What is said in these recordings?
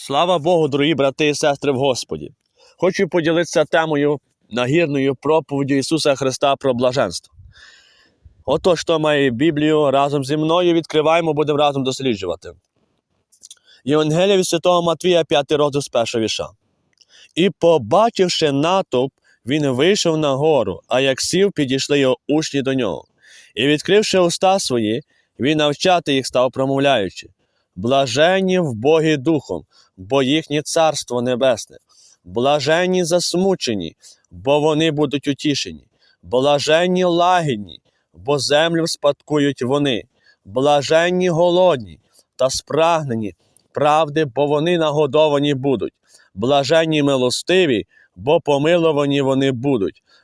Слава Богу, дорогі брати і сестри в Господі! Хочу поділитися темою нагірною проповіддю Ісуса Христа про блаженство. Отож, хто має Біблію разом зі мною, відкриваємо, будемо разом досліджувати. Євангелія від Святого Матвія, 5 розділ з першого віша. І, побачивши натовп, він вийшов на гору, а як сів, підійшли його учні до нього. І, відкривши уста свої, він навчати їх став, промовляючи: Блаженні в Богі Духом, бо їхнє царство небесне, блаженні засмучені, бо вони будуть утішені, блаженні лагідні, бо землю спадкують вони, блаженні голодні та спрагнені правди, бо вони нагодовані будуть, блаженні милостиві, бо помиловані вони будуть,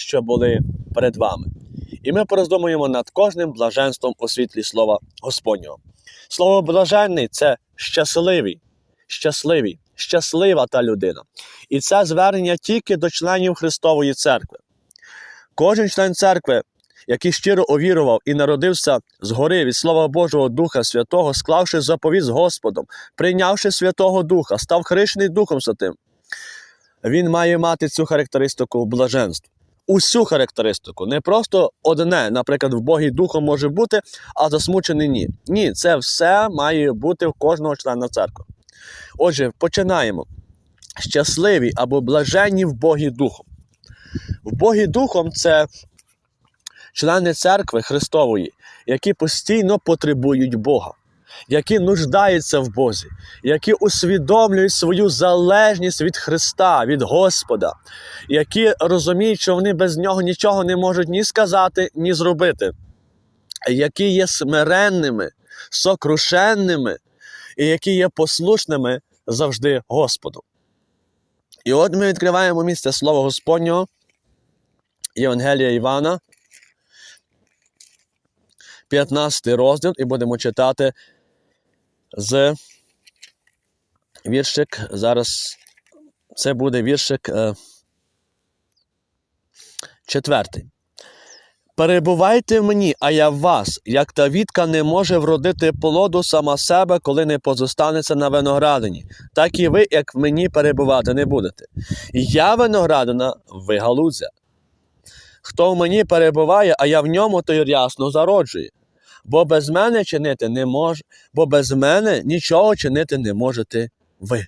що були перед вами. І ми пороздумуємо над кожним блаженством у світлі слова Господнього. Слово блаженний це щасливий, щасливий, щаслива та людина. І це звернення тільки до членів Христової церкви. Кожен член церкви, який щиро увірував і народився згори від Слова Божого Духа Святого, склавши заповіт з Господом, прийнявши Святого Духа, став хрещений Духом Святим, він має мати цю характеристику блаженства. Усю характеристику, не просто одне, наприклад, в Богі Духом може бути, а засмучений ні. Ні, це все має бути в кожного члена церкви. Отже, починаємо. Щасливі або блаженні в Богі Духом. В Богі Духом це члени церкви Христової, які постійно потребують Бога, які нуждаються в Бозі, які усвідомлюють свою залежність від Христа, від Господа, які розуміють, що вони без нього нічого не можуть ні сказати, ні зробити, які є смиренними, сокрушенними і які є послушними завжди Господу. І от ми відкриваємо місце Слова Господнього. Євангелія Івана, 15 розділ, і будемо читати з віршик. Зараз це буде віршик е, четвертий. Перебувайте в мені, а я в вас, як та вітка не може вродити плоду сама себе, коли не позостанеться на виноградині, так і ви, як в мені, перебувати не будете. Я виноградина, ви галузя. Хто в мені перебуває, а я в ньому, той рясно зароджує. Бо без мене чинити не може, бо без мене нічого чинити не можете ви.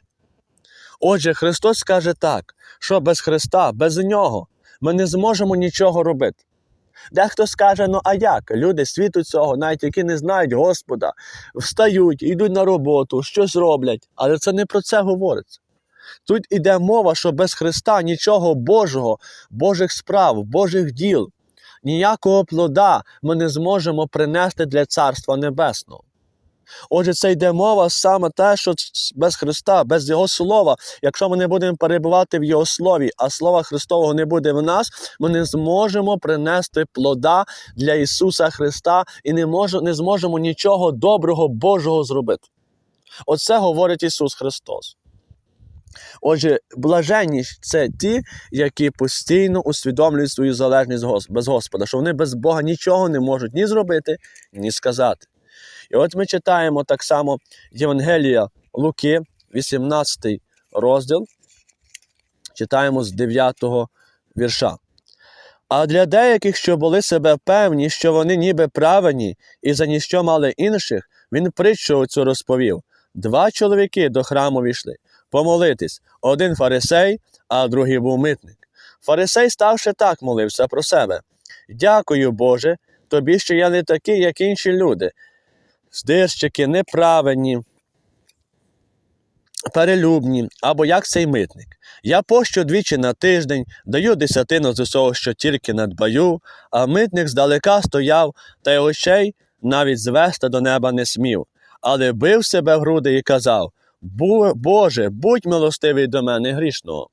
Отже, Христос каже так, що без Христа, без нього ми не зможемо нічого робити. Дехто скаже, ну а як? Люди світу цього, навіть які не знають Господа, встають, йдуть на роботу, щось роблять, але це не про це говориться. Тут іде мова, що без Христа нічого Божого, Божих справ, Божих діл, ніякого плода ми не зможемо принести для Царства Небесного. Отже, це йде мова саме те, що без Христа, без Його слова, якщо ми не будемо перебувати в Його слові, а слова Христового не буде в нас, ми не зможемо принести плода для Ісуса Христа і не, мож, не зможемо нічого доброго Божого зробити. Оце говорить Ісус Христос. Отже, блаженні це ті, які постійно усвідомлюють свою залежність без Господа, що вони без Бога нічого не можуть ні зробити, ні сказати. І от ми читаємо так само Євангелія Луки, 18 розділ, читаємо з 9 вірша. А для деяких, що були себе певні, що вони ніби правені і за ніщо мали інших, він притчу цю розповів. Два чоловіки до храму війшли помолитись. Один фарисей, а другий був митник. Фарисей, ставши так, молився про себе. Дякую, Боже, тобі, що я не такий, як інші люди. Здирщики, неправедні, перелюбні, або як цей митник. Я пощу двічі на тиждень, даю десятину з усього, що тільки надбаю, а митник здалека стояв, та й очей навіть звести до неба не смів, але бив себе в груди і казав «Бу- Боже, будь милостивий до мене грішного.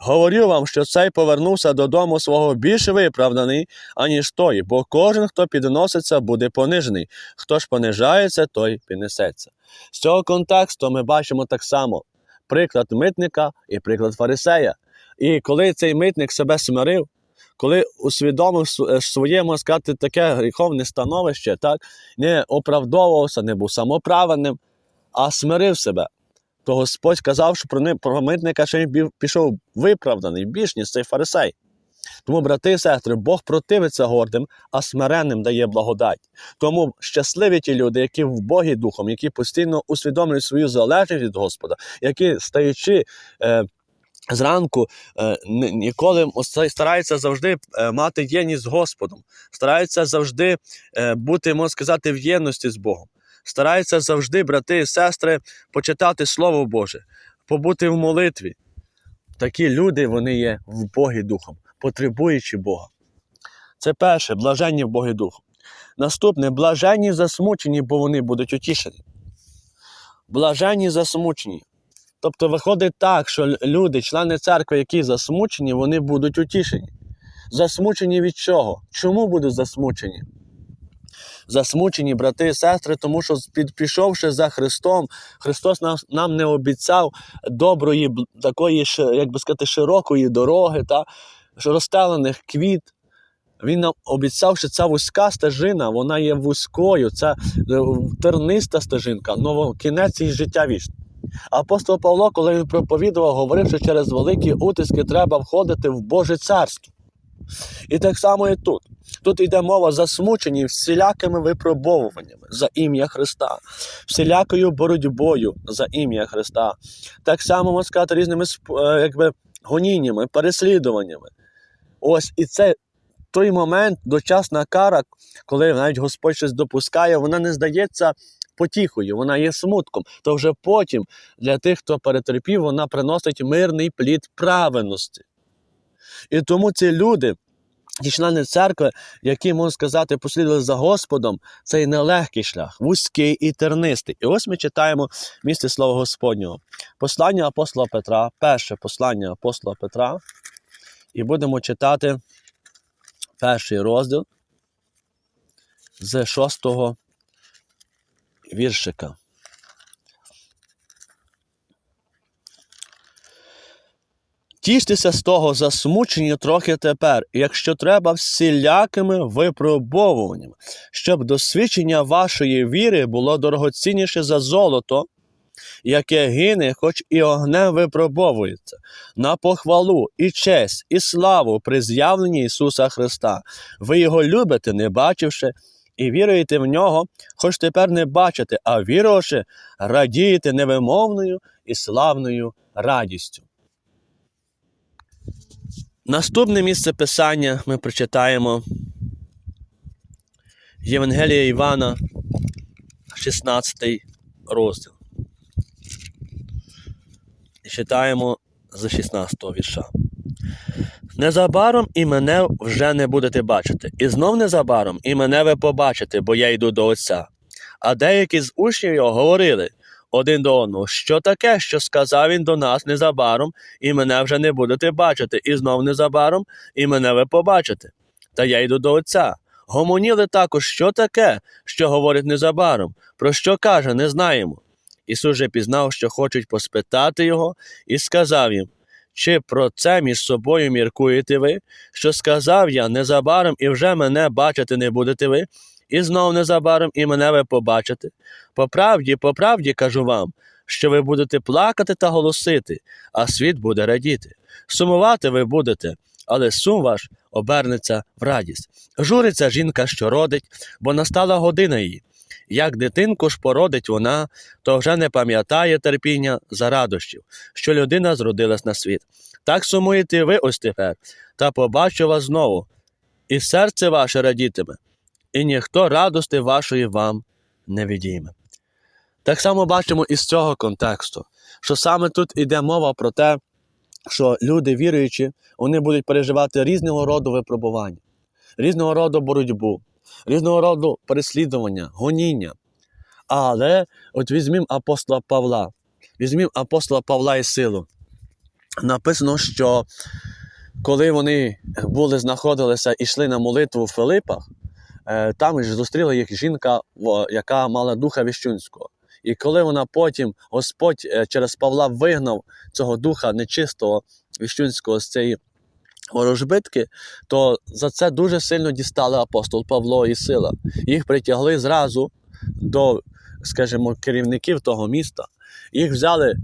Говорю вам, що цей повернувся додому свого більш виправданий, аніж той, бо кожен, хто підноситься, буде понижений. Хто ж понижається, той піднесеться. З цього контексту ми бачимо так само приклад митника і приклад фарисея. І коли цей митник себе смирив, коли усвідомив св- е, своє, можна сказати, таке гріховне становище, так, не оправдовувався, не був самоправедним, а смирив себе, то Господь сказав, що про, ни- про митника ще він пішов виправданий, більш ніж цей фарисей. Тому, брати і сестри, Бог противиться гордим, а смиренним дає благодать. Тому щасливі ті люди, які в Богі духом, які постійно усвідомлюють свою залежність від Господа, які стаючи е, зранку, е, ніколи стараються завжди е, мати єдність з Господом, стараються завжди е, бути, можна сказати, в єдності з Богом. Стараються завжди, брати і сестри, почитати Слово Боже, побути в молитві. Такі люди вони є в Богі духом, потребуючи Бога. Це перше блаженні в Богі духом. Наступне блаженні засмучені, бо вони будуть утішені. Блаженні засмучені. Тобто виходить так, що люди, члени церкви, які засмучені, вони будуть утішені. Засмучені від чого? Чому будуть засмучені? Засмучені брати і сестри, тому що під- пішовши за Христом, Христос нам, нам не обіцяв доброї, такої, як би сказати, широкої дороги, та, розстелених квіт. Він нам обіцяв, що ця вузька стежина, вона є вузькою, це терниста стежинка, но кінець її життя вічне. Апостол Павло, коли він проповідував, говорив, що через великі утиски треба входити в Боже царство. І так само і тут. Тут йде мова засмучені всілякими випробовуваннями за ім'я Христа, всілякою боротьбою за ім'я Христа. Так само можна сказати різними е, якби, гоніннями, переслідуваннями. Ось і це той момент, дочасна кара, коли навіть Господь щось допускає, вона не здається потіхою, вона є смутком. То вже потім для тих, хто перетерпів, вона приносить мирний плід праведності. І тому ці люди, ті члени церкви, які, можна сказати, послідували за Господом, це і нелегкий шлях, вузький і тернистий. І ось ми читаємо місце Слова Господнього. Послання апостола Петра, перше послання апостола Петра, і будемо читати перший розділ з шостого віршика. Тіштеся з того засмучення трохи тепер, якщо треба, всілякими випробовуваннями, щоб досвідчення вашої віри було дорогоцінніше за золото, яке гине, хоч і огнем випробовується, на похвалу і честь, і славу при з'явленні Ісуса Христа. Ви його любите, не бачивши, і віруєте в нього, хоч тепер не бачите, а віруючи, радієте невимовною і славною радістю. Наступне місце писання ми прочитаємо Євангелія Івана, 16 розділ. І читаємо з 16 вірша. Незабаром і мене вже не будете бачити, і знов незабаром і мене ви побачите, бо я йду до Отця. А деякі з учнів його говорили один до одного, що таке, що сказав він до нас незабаром, і мене вже не будете бачити, і знов незабаром, і мене ви побачите. Та я йду до Отця. Гомоніли також, що таке, що говорить незабаром, про що каже, не знаємо. Ісус же пізнав, що хочуть поспитати його, і сказав їм: чи про це між собою міркуєте ви, що сказав я незабаром і вже мене бачити не будете ви, і знов незабаром і мене ви побачите? По правді, по правді кажу вам, що ви будете плакати та голосити, а світ буде радіти. Сумувати ви будете, але сум ваш обернеться в радість. Журиться жінка, що родить, бо настала година її. Як дитинку ж породить вона, то вже не пам'ятає терпіння за радощів, що людина зродилась на світ. Так сумуєте ви ось тепер, та побачу вас знову, і серце ваше радітиме, і ніхто радости вашої вам не відійме. Так само бачимо із цього контексту, що саме тут іде мова про те, що люди віруючі, вони будуть переживати різного роду випробування, різного роду боротьбу, різного роду переслідування, гоніння. Але от візьмімо апостола Павла. Візьмімо апостола Павла і Силу. Написано, що коли вони були, знаходилися і йшли на молитву в Филипах, там ж зустріла їх жінка, яка мала духа віщунського. І коли вона потім, Господь е, через Павла вигнав цього духа нечистого віщунського з цієї ворожбитки, то за це дуже сильно дістали апостол Павло і Сила. Їх притягли зразу до, скажімо, керівників того міста. Їх взяли, е,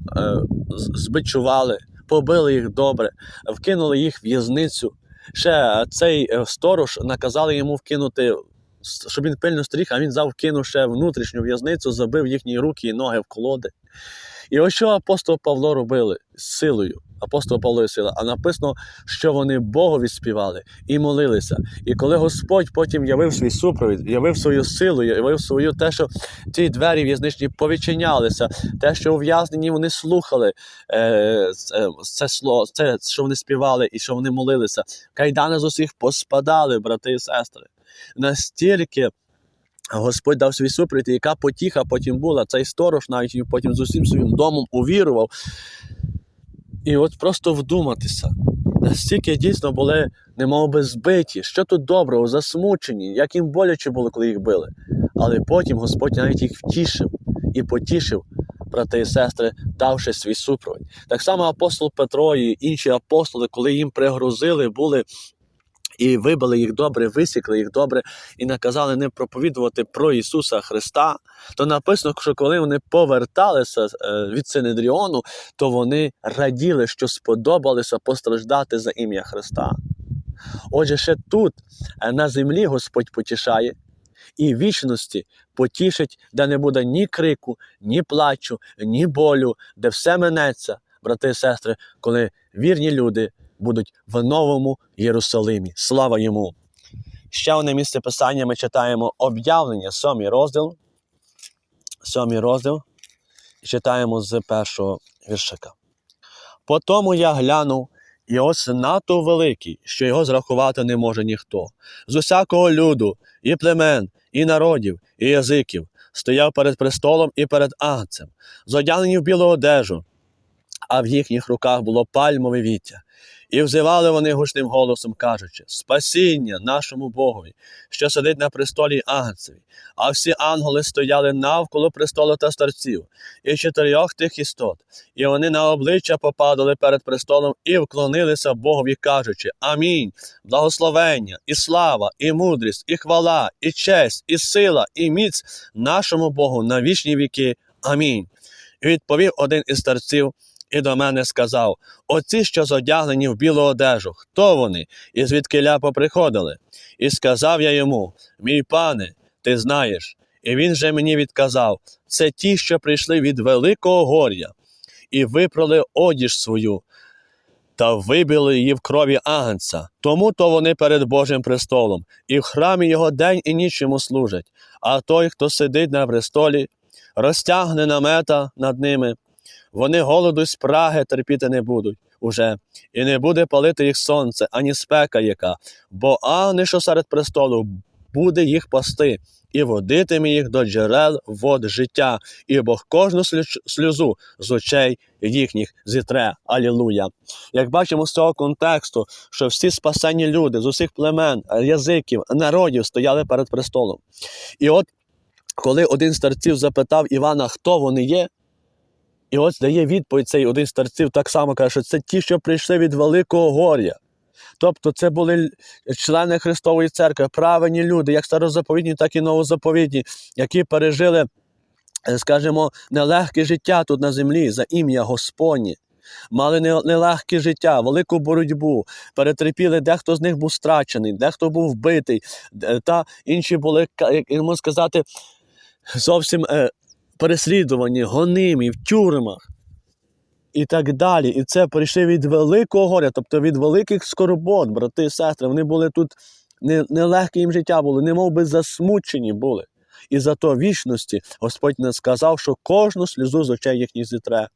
збичували, побили їх добре, вкинули їх в в'язницю. Ще е, цей е, сторож наказали йому вкинути, щоб він пильно стріг, а він взяв вкинув ще внутрішню в'язницю, забив їхні руки і ноги в колоди. І ось що апостол Павло робили з силою. Апостол Павло і сила, а написано, що вони Богові співали і молилися. І коли Господь потім явив свій супровід, явив свою силу, явив свою те, що ті двері в'язничні повідчинялися, те, що ув'язнені вони слухали е, це, це слово, це, що вони співали і що вони молилися. Кайдани з усіх поспадали, брати і сестри. Настільки Господь дав свій супровід, яка потіха потім була. Цей сторож навіть потім з усім своїм домом увірував. І от просто вдуматися, настільки дійсно були немов би збиті, що тут доброго, засмучені, як їм боляче було, коли їх били. Але потім Господь навіть їх втішив і потішив, брати і сестри, давши свій супровід. Так само апостол Петро і інші апостоли, коли їм пригрозили, були і вибили їх добре, висікли їх добре і наказали не проповідувати про Ісуса Христа, то написано, що коли вони поверталися е, від Синедріону, то вони раділи, що сподобалося постраждати за ім'я Христа. Отже, ще тут, е, на землі, Господь потішає, і вічності потішить, де не буде ні крику, ні плачу, ні болю, де все минеться, брати і сестри, коли вірні люди будуть в новому Єрусалимі. Слава йому! Ще одне місце писання ми читаємо об'явлення, сьомий розділ. Сьомий розділ. Читаємо з першого віршика. По тому я глянув, і ось надто великий, що його зрахувати не може ніхто. З усякого люду, і племен, і народів, і язиків стояв перед престолом і перед агнцем, зодягнені в білу одежу, а в їхніх руках було пальмове віття. І взивали вони гучним голосом, кажучи: Спасіння нашому Богові, що сидить на престолі Агнцеві. А всі ангели стояли навколо престолу та старців, і чотирьох тих істот, і вони на обличчя попадали перед престолом і вклонилися Богові, кажучи: Амінь, благословення, і слава, і мудрість, і хвала, і честь, і сила, і міць нашому Богу на вічні віки. Амінь. І відповів один із старців і до мене сказав: Оці, що зодягнені в білу одежу, хто вони, і звідкиля поприходили? І сказав я йому: Мій пане, ти знаєш. І він же мені відказав: це ті, що прийшли від великого горя, і випрали одіж свою, та вибили її в крові агнця. Тому то вони перед Божим престолом, і в храмі його день і ніч йому служать. А той, хто сидить на престолі, розтягне намета над ними. Вони голоду й спраги терпіти не будуть уже, і не буде палити їх сонце, ані спека яка, бо агне, що серед престолу, буде їх пасти, і водитиме їх до джерел вод життя, і Бог кожну сльозу з очей їхніх зітре. Алілуя. Як бачимо з цього контексту, що всі спасені люди з усіх племен, язиків, народів стояли перед престолом. І от коли один з старців запитав Івана, хто вони є, і ось дає відповідь цей один з старців, так само каже, що це ті, що прийшли від Великого горя. Тобто це були члени Христової церкви, праведні люди, як старозаповідні, так і новозаповідні, які пережили, е, скажімо, нелегке життя тут на землі за ім'я Господнє. Мали нелегке життя, велику боротьбу, перетерпіли, дехто з них був страчений, дехто був вбитий, та інші були, як можна сказати, зовсім е, переслідувані, гонимі в тюрмах і так далі. І це прийшли від великого горя, тобто від великих скорбот, брати і сестри. Вони були тут не- нелегке їм життя було, немов би засмучені були. І зато вічності Господь не сказав, що кожну сльозу з очей їхніх зітре.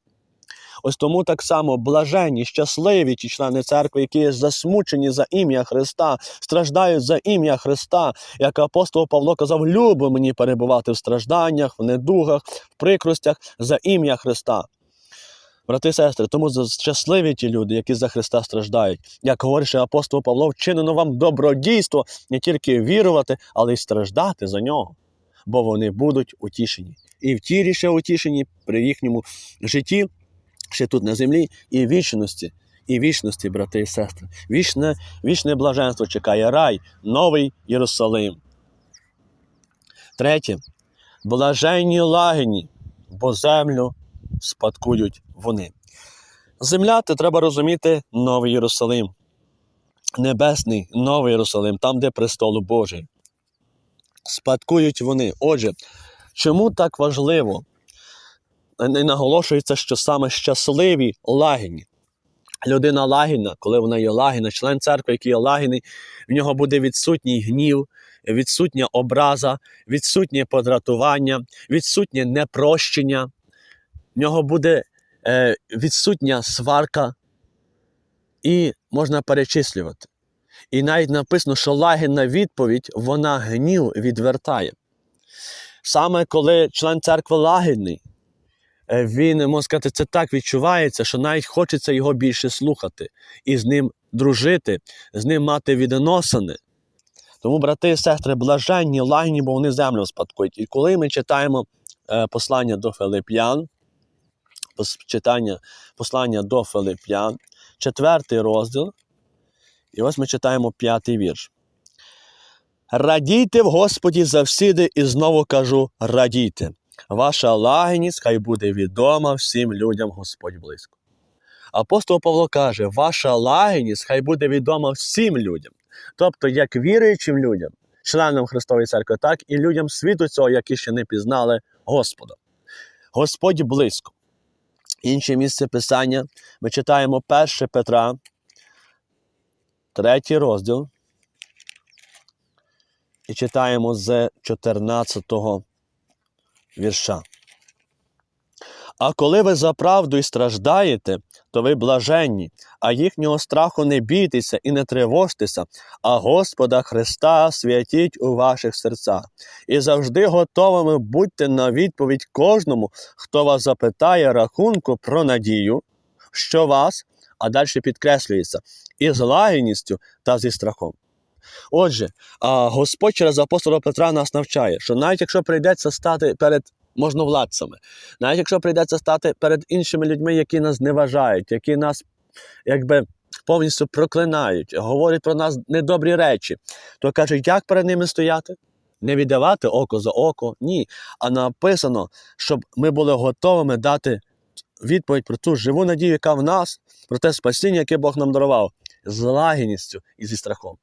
Ось тому так само блаженні, щасливі ті члени церкви, які засмучені за ім'я Христа, страждають за ім'я Христа. Як апостол Павло казав, любо мені перебувати в стражданнях, в недугах, в прикростях за ім'я Христа. Брати і сестри, тому щасливі ті люди, які за Христа страждають. Як говорить апостол Павло, вчинено вам добродійство не тільки вірувати, але й страждати за нього, бо вони будуть утішені. І в тілі утішені при їхньому житті, ще тут на землі, і вічності, і вічності, брати і сестри. Вічне, вічне блаженство чекає рай, новий Єрусалим. Третє. Блаженні лагені, бо землю спадкують вони. Земля, це треба розуміти, новий Єрусалим. Небесний новий Єрусалим, там, де престол Божий. Спадкують вони. Отже, чому так важливо? Наголошується, що саме щасливі лагідні. Людина лагідна, коли вона є лагідна, член церкви, який є лагідний, в нього буде відсутній гнів, відсутня образа, відсутнє подратування, відсутнє непрощення, в нього буде е, відсутня сварка, і можна перечислювати. І навіть написано, що лагідна відповідь, вона гнів відвертає. Саме коли член церкви лагідний, він, можна сказати, це так відчувається, що навіть хочеться його більше слухати і з ним дружити, з ним мати відносини. Тому, брати і сестри, блаженні, лагідні, бо вони землю спадкують. І коли ми читаємо е, послання до Филип'ян, читання послання до Филип'ян, четвертий розділ, і ось ми читаємо п'ятий вірш. Радійте в Господі завсіди, і знову кажу: радійте. Ваша лагідність хай буде відома всім людям Господь близько. Апостол Павло каже: ваша лагідність хай буде відома всім людям. Тобто, як віруючим людям, членам Христової церкви, так і людям світу цього, які ще не пізнали Господа. Господь близько. Інше місце Писання ми читаємо 1 Петра, третій розділ, і читаємо з 14 вірша. А коли ви за правду і страждаєте, то ви блаженні, а їхнього страху не бійтеся і не тривожтеся, а Господа Христа святіть у ваших серцях. І завжди готовими будьте на відповідь кожному, хто вас запитає рахунку про надію, що вас, а далі підкреслюється, із лагідністю та зі страхом. Отже, Господь через апостола Петра нас навчає, що навіть якщо прийдеться стати перед можновладцями, навіть якщо прийдеться стати перед іншими людьми, які нас зневажають, які нас якби повністю проклинають, говорять про нас недобрі речі, то каже, як перед ними стояти? Не віддавати око за око, ні. А написано, щоб ми були готовими дати відповідь про ту живу надію, яка в нас, про те спасіння, яке Бог нам дарував, з лагідністю і зі страхом.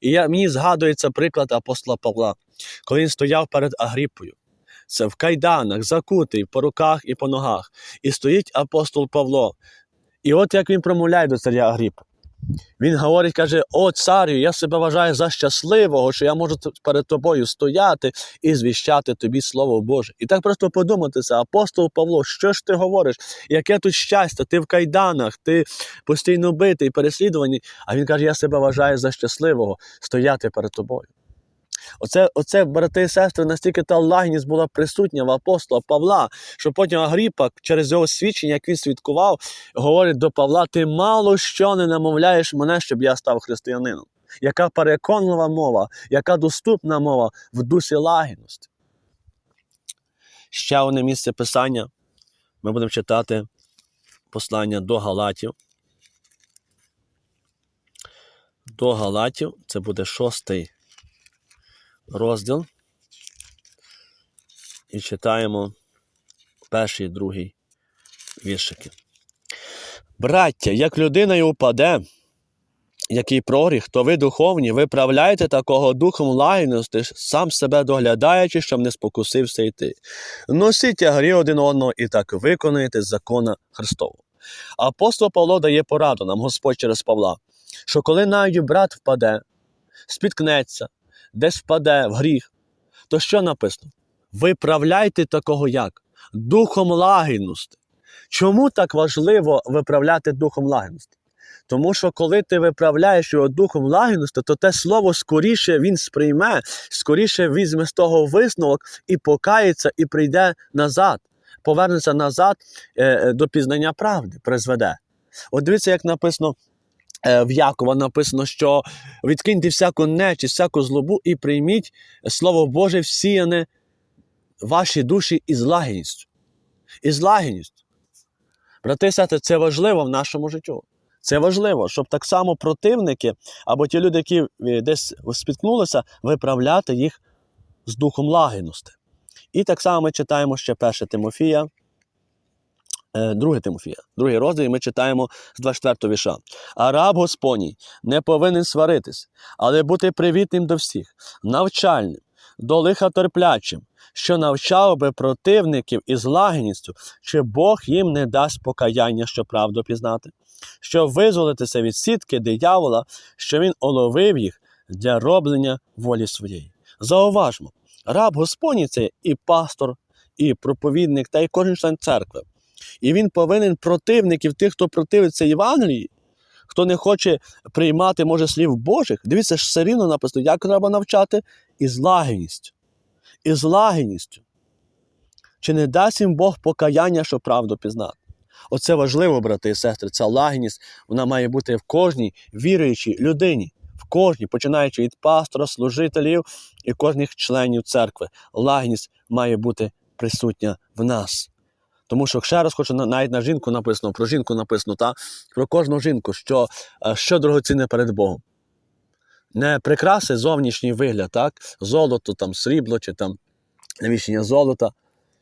І я, мені згадується приклад апостола Павла, коли він стояв перед Агріпою. Це в кайданах, закутий по руках і по ногах. І стоїть апостол Павло. І от як він промовляє до царя Агріпа. Він говорить, каже: О, царю, я себе вважаю за щасливого, що я можу перед тобою стояти і звіщати тобі Слово Боже. І так просто подумати це, апостол Павло, що ж ти говориш? Яке тут щастя? Ти в кайданах, ти постійно битий, переслідуваний. А він каже: Я себе вважаю за щасливого стояти перед тобою. Оце, оце, брати і сестри, настільки та лагідність була присутня в апостола Павла, що потім Агріпа через його свідчення, як він свідкував, говорить до Павла: ти мало що не намовляєш мене, щоб я став християнином. Яка переконлива мова, яка доступна мова в дусі лагідності. Ще одне місце писання. Ми будемо читати послання до Галатів. До Галатів, це буде шостий розділ. І читаємо перший і другий віршики. Браття, як людина й упаде, який проріг, то ви духовні, виправляйте такого духом лагідності, сам себе доглядаючи, щоб не спокусився йти. Носіть тягарі один одного і так виконуєте закона Христового. Апостол Павло дає пораду нам, Господь через Павла, що коли навіть брат впаде, спіткнеться, десь впаде в гріх, то що написано? Виправляйте такого як? Духом лагідності. Чому так важливо виправляти духом лагідності? Тому що коли ти виправляєш його духом лагідності, то те слово скоріше він сприйме, скоріше візьме з того висновок і покається, і прийде назад повернеться назад е, е, до пізнання правди, призведе. От дивіться, як написано в Якова, написано, що відкиньте всяку нечість, всяку злобу і прийміть Слово Боже всіяне ваші душі із лагідністю. Із лагідністю. Брати і сестри, це важливо в нашому життю. Це важливо, щоб так само противники або ті люди, які е, десь спіткнулися, виправляти їх з духом лагідності. І так само ми читаємо ще 1 Тимофія, 2 Тимофія, другий розділ, і ми читаємо з 24 віша. А раб Господній не повинен сваритись, але бути привітним до всіх, навчальним, до лиха терплячим, що навчав би противників із лагідністю, чи Бог їм не дасть покаяння, що правду пізнати, щоб визволитися від сітки диявола, що він оловив їх для роблення волі своєї. Зауважмо, раб Господній це і пастор, і проповідник, та й кожен член церкви. І він повинен противників, тих, хто противиться Євангелії, хто не хоче приймати, може, слів Божих. Дивіться, ж все рівно написано, як треба навчати із лагідністю. Із лагідністю. Чи не дасть їм Бог покаяння, що правду пізнати? Оце важливо, брати і сестри. Ця лагідність вона має бути в кожній віруючій людині, в кожній, починаючи від пастора, служителів і кожних членів церкви. Лагідність має бути присутня в нас. Тому що ще раз хочу навіть на жінку написано, про жінку написано, та про кожну жінку, що, е, що дорогоцінне перед Богом. Не прикраси зовнішній вигляд, так? золото, там, срібло, чи там навіщення золота,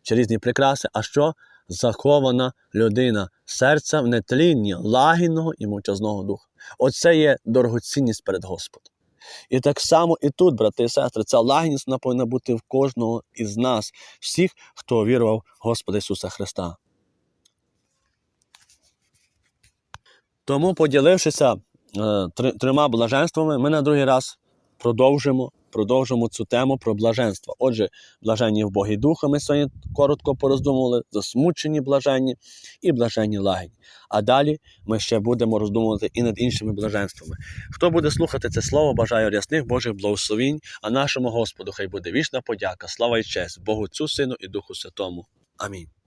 чи різні прикраси, а що захована людина, серця в нетлінні, лагідного і мовчазного духа. Оце є дорогоцінність перед Господом. І так само і тут, брати і сестри, ця лагідність повинна бути в кожного із нас, всіх, хто вірував в Господа Ісуса Христа. Тому, поділившися е, трьома блаженствами, ми на другий раз продовжимо, продовжимо цю тему про блаженство. Отже, блаженні в Богі Духа ми сьогодні коротко пороздумували, засмучені блаженні і блаженні лагідні. А далі ми ще будемо роздумувати і над іншими блаженствами. Хто буде слухати це слово, бажаю рясних Божих благословінь, а нашому Господу хай буде вічна подяка, слава і честь Богу Отцю, Сину і Духу Святому. Амінь.